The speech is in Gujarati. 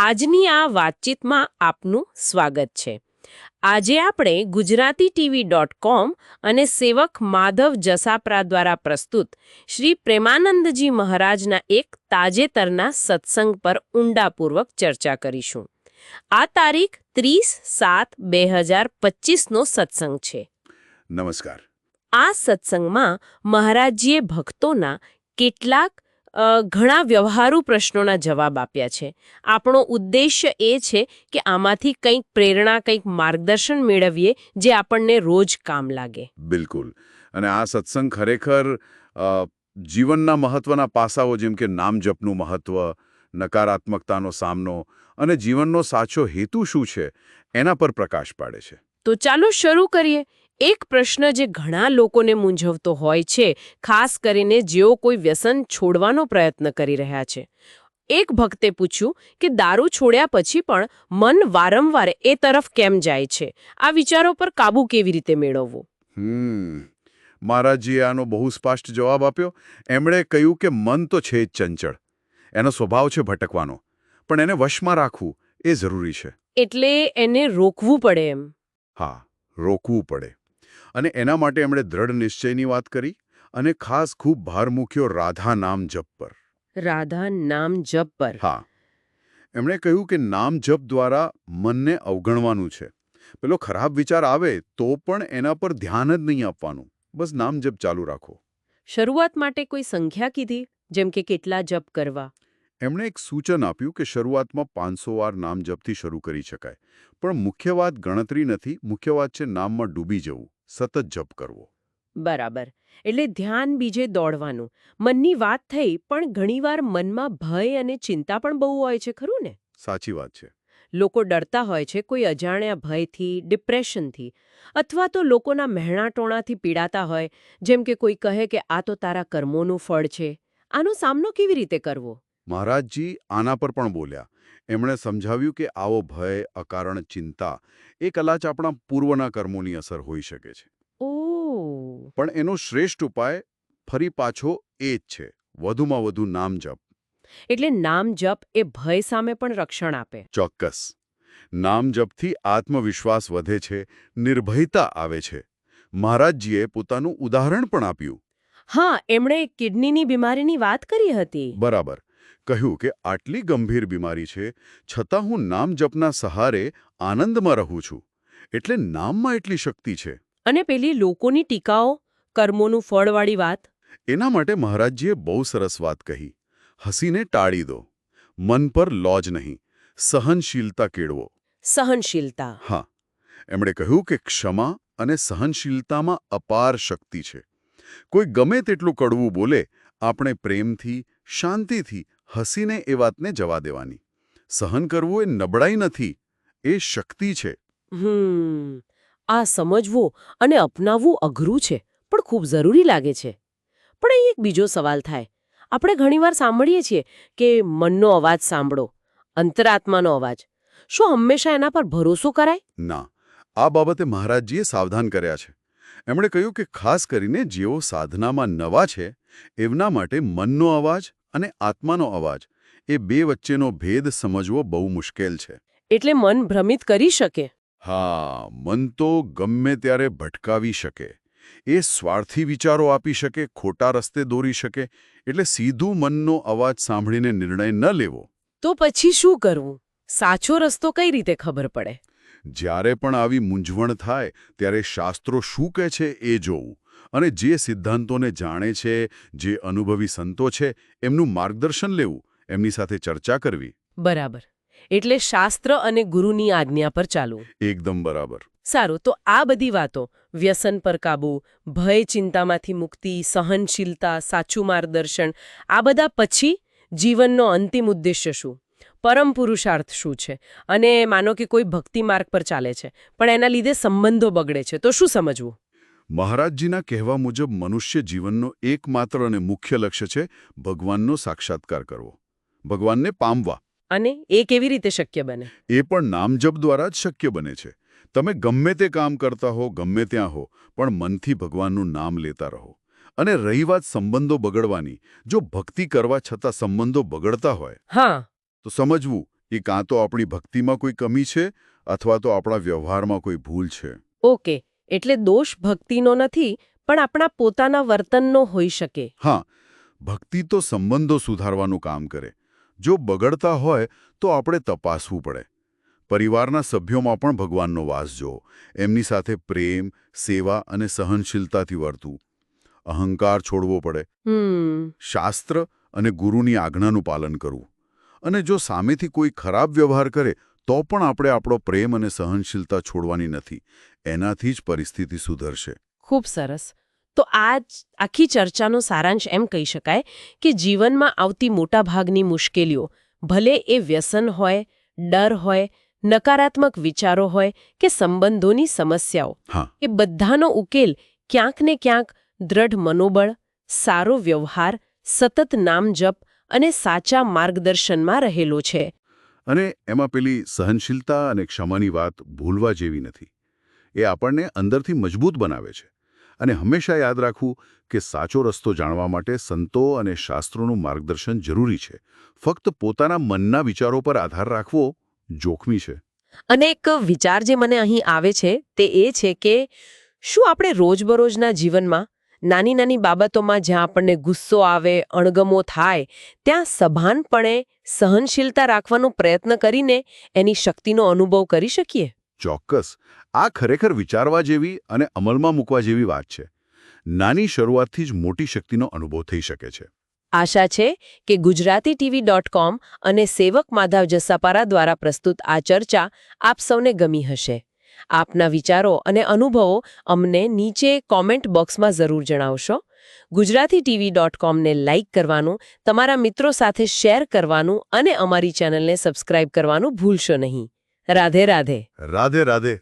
આજની આ વાતચીતમાં આપનું સ્વાગત છે. આજે આપણે ગુજરાતી ટીવી ડોટ કોમ અને સેવક માધવ જસાપરા દ્વારા પ્રસ્તુત શ્રી પ્રેમાનંદજી મહારાજના એક તાજેતરના સત્સંગ પર ઊંડાપૂર્વક ચર્ચા કરીશું. આ તારીખ ત્રીસ સાત બે હજાર પચીસનો સત્સંગ છે. નમસ્કાર. આ સત્સંગમાં મહારાજજીએ ભક્તોના કેટલાક ઘણા વ્યવહારુ પ્રશ્નોના જવાબ આપ્યા છે. આપણો ઉદ્દેશ્ય એ છે કે આમાંથી કંઈક પ્રેરણા કંઈક માર્ગદર્શન મેળવીએ જે આપણને રોજ કામ લાગે. બિલકુલ. અને આ સત્સંગ ખરેખર જીવનના મહત્વના પાસાઓ જેમ કે નામ જપનું મહત્વ નકારાત્મકતાનો સામનો અને જીવનનો સાચો હેતુ શું છે એના પર પ્રકાશ પાડે છે. તો ચાલો શરૂ કરીએ. એક પ્રશ્ન જે ઘણા લોકોને મૂંઝવતો હોય છે ખાસ કરીને જેઓ કોઈ વ્યસન છોડવાનો પ્રયત્ન કરી રહ્યા છે. એક ભક્તે પૂછ્યું કે દારૂ છોડ્યા પછી પણ મન વારંવાર એ તરફ કેમ જાય છે? આ વિચારો પર કાબૂ કેવી રીતે મેળવવો? હમ મહારાજજીએ આનો બહુ સ્પષ્ટ જવાબ આપ્યો. એમણે કહ્યું કે મન તો છે જ ચંચળ. એનો સ્વભાવ છે ભટકવાનો. પણ એને વશમાં રાખવું એ જરૂરી છે. એટલે એને રોકવું પડે એમ. હા રોકવું પડે. અને એના માટે એમણે દ્રઢ નિશ્ચયની વાત કરી અને ખાસ ખૂબ ભાર મૂક્યો રાધા નામ જપ પર. રાધા નામ જપ પર? હા. એમણે કહ્યું કે નામ જપ દ્વારા મનને અવગણવાનું છે. પેલો ખરાબ વિચાર આવે તો પણ એના પર ધ્યાન જ નહીં આપવાનું. બસ નામ જપ ચાલુ રાખો. શરૂઆત માટે કોઈ સંખ્યા કીધી? જેમ કે કેટલા જપ કરવા? એમણે એક સૂચન આપ્યું કે શરૂઆતમાં પાંચસો વાર નામ જપથી શરૂ કરી શકાય. પણ મુખ્ય વાત ગણતરી નથી મુખ્ય વાત છે નામમાં ડૂબી જવું. સતત જપ કરવો. બરાબર. એટલે ધ્યાન બીજે દોડવાનું. મનની વાત થઈ પણ ઘણીવાર મનમાં ભય અને ચિંતા પણ બહુ હોય છે ખરું ને? સાચી વાત છે. લોકો ડરતા હોય છે કોઈ અજાણ્યા ભયથી ડિપ્રેશનથી અથવા તો લોકોના મહેણાટોણાથી પીડાતા હોય જેમ કે કોઈ કહે કે આ તો તારા કર્મોનું ફળ છે. આનો સામનો કેવી રીતે કરવો? મહારાજજી આના પર પણ બોલ્યા એમણે સમજાવ્યું કે આવો ભય અકારણ ચિંતા એ કદાચ આપણા પૂર્વના કર્મોની અસર હોઈ શકે છે. પણ એનો શ્રેષ્ઠ ઉપાય ફરી પાછો એ જ છે વધુમાં વધુ નામ જપ. એટલે નામ જપ એ ભય સામે પણ રક્ષણ આપે. ચોક્કસ. નામ જપથી આત્મવિશ્વાસ વધે છે નિર્ભયતા આવે છે. મહારાજજીએ પોતાનું ઉદાહરણ પણ આપ્યું. હા એમણે કિડનીની બીમારીની વાત કરી હતી. બરાબર. કહ્યું કે આટલી ગંભીર બીમારી છે છતાં હું નામ જપના સહારે આનંદમાં રહું છું. એટલે નામમાં એટલી શક્તિ છે. અને પેલી લોકોની ટીકાઓ કર્મોનું ફળવાળી વાત? એના માટે મહારાજજીએ બહુ સરસ વાત કહી. હસીને ટાળી દો. મન પર લોજ નહીં. સહનશીલતા કેળવો. સહનશીલતા. હા. એમણે કહ્યું કે ક્ષમા અને સહનશીલતામાં અપાર શક્તિ છે. કોઈ ગમે તેટલું કડવું બોલે આપણે પ્રેમથી શાંતિથી હસીને એ વાતને જવા દેવાની. સહન કરવું એ નબળાઈ નથી એ શક્તિ છે. આ સમજવું અને અપનાવવું અઘરું છે પણ ખૂબ જરૂરી લાગે છે. પણ અહીં એક બીજો સવાલ થાય. આપણે ઘણીવાર સાંભળીએ છીએ કે મનનો અવાજ સાંભળો અંતરાત્માનો અવાજ. શું હંમેશા એના પર ભરોસો કરાય? ના આ બાબતે મહારાજજીએ સાવધાન કર્યા છે. એમણે કહ્યું કે ખાસ કરીને જેઓ સાધનામાં નવા છે એમના માટે મનનો અવાજ અને આત્માનો અવાજ એ બે વચ્ચેનો ભેદ સમજવો બહુ મુશ્કેલ છે. એટલે મન ભ્રમિત કરી શકે? હા મન તો ગમે ત્યારે ભટકાવી શકે. એ સ્વાર્થી વિચારો આપી શકે ખોટા રસ્તે દોરી શકે એટલે સીધું મનનો અવાજ સાંભળીને નિર્ણય ન લેવો. તો પછી શું કરવું? સાચો રસ્તો કઈ રીતે ખબર પડે? જ્યારે પણ આવી મૂંઝવણ થાય ત્યારે શાસ્ત્રો શું કહે છે એ જોવું. અને જે સિદ્ધાંતોને જાણે છે જે અનુભવી સંતો છે એમનું માર્ગદર્શન લેવું એમની સાથે ચર્ચા કરવી. બરાબર. એટલે શાસ્ત્ર અને ગુરુની આજ્ઞા પર ચાલવું એકદમ બરાબર. સારું તો આ બધી વાતો વ્યસન પર કાબૂ ભય ચિંતામાંથી મુક્તિ સહનશીલતા સાચું માર્ગદર્શન આ બધા પછી જીવનનો અંતિમ ઉદ્દેશ્ય શું? પરમ પુરુષાર્થ શું છે? અને માનો કે કોઈ ભક્તિ માર્ગ પર ચાલે છે પણ એના લીધે સંબંધો બગડે છે તો શું સમજવું? મહારાજજીના કહેવા મુજબ મનુષ્ય જીવનનો એકમાત્ર અને મુખ્ય લક્ષ્ય છે ભગવાનનો સાક્ષાત્કાર કરવો. ભગવાનને પામવા. અને એ કેવી રીતે શક્ય બને? એ પણ નામજપ દ્વારા જ શક્ય બને છે. તમે ગમે તે કામ કરતા હો ગમે ત્યાં હો પણ મનથી ભગવાનનું નામ લેતા રહો. અને રહી વાત સંબંધો બગડવાની. જો ભક્તિ કરવા છતાં સંબંધો બગડતા હોય હા. તો સમજવું એ કાં તો આપણી ભક્તિમાં કોઈ કમી છે અથવા તો આપણા વ્યવહારમાં કોઈ ભૂલ છે. ઓકે. એટલે દોષ ભક્તિનો નથી પણ આપણા પોતાના વર્તનનો હોઈ શકે. હા ભક્તિ તો સંબંધો સુધારવાનું કામ કરે. જો બગડતા હોય તો આપણે તપાસવું પડે. પરિવારના સભ્યોમાં પણ ભગવાનનો વાસ જો એમની સાથે પ્રેમ સેવા અને સહનશીલતાથી વર્તવું. અહંકાર છોડવો પડે. શાસ્ત્ર અને ગુરુની આજ્ઞાનું પાલન કરવું. અને જો સામેથી કોઈ ખરાબ વ્યવહાર કરે તો પણ આપણે આપણો પ્રેમ અને સહનશીલતા છોડવાની નથી. એનાથી જ પરિસ્થિતિ સુધરશે. ખૂબ સરસ. તો આ આખી ચર્ચાનો સારાંશ એમ કહી શકાય કે જીવનમાં આવતી મોટાભાગની મુશ્કેલીઓ ભલે એ વ્યસન હોય ડર હોય નકારાત્મક વિચારો હોય કે સંબંધોની સમસ્યાઓ હા. એ બધાનો ઉકેલ ક્યાંક ને ક્યાંક દ્રઢ મનોબળ સારો વ્યવહાર સતત નામ જપ અને સાચા માર્ગદર્શનમાં રહેલો છે. અને એમાં પેલી સહનશીલતા અને ક્ષમાની વાત ભૂલવા જેવી નથી. એ આપણને અંદરથી મજબૂત બનાવે છે. અને હંમેશા યાદ રાખવું કે સાચો રસ્તો જાણવા માટે સંતો અને શાસ્ત્રોનું માર્ગદર્શન જરૂરી છે. ફક્ત પોતાના મનના વિચારો પર આધાર રાખવો જોખમી છે. અને એક વિચાર જે મને અહીં આવે છે તે એ છે કે શું આપણે રોજબરોજના જીવનમાં નાની નાની બાબતોમાં જ્યાં આપણને ગુસ્સો આવે અણગમો થાય ત્યાં સભાનપણે સહનશીલતા રાખવાનો પ્રયત્ન કરીને એની શક્તિનો અનુભવ કરી શકીએ. ચોક્કસ. આ ખરેખર વિચારવા જેવી અને અમલમાં મૂકવા જેવી વાત છે. નાની શરૂઆતથી જ મોટી શક્તિનો અનુભવ થઈ શકે છે. આશા છે કે ગુજરાતી ટીવી ડોટ કોમ અને સેવક માધવ જસાપારા દ્વારા પ્રસ્તુત આ ચર્ચા આપ સૌને ગમી હશે. આપના વિચારો અને અનુભવો અમને નીચે કોમેન્ટ બોક્સમાં જરૂર જણાવશો. ગુજરાતી ટીવી ડોટ કોમને લાઇક કરવાનું, તમારા મિત્રો સાથે શેર કરવાનું અને અમારી ચેનલને સબસ્ક્રાઇબ કરવાનું ભૂલશો નહીં. રાધે રાધે. રાધે રાધે.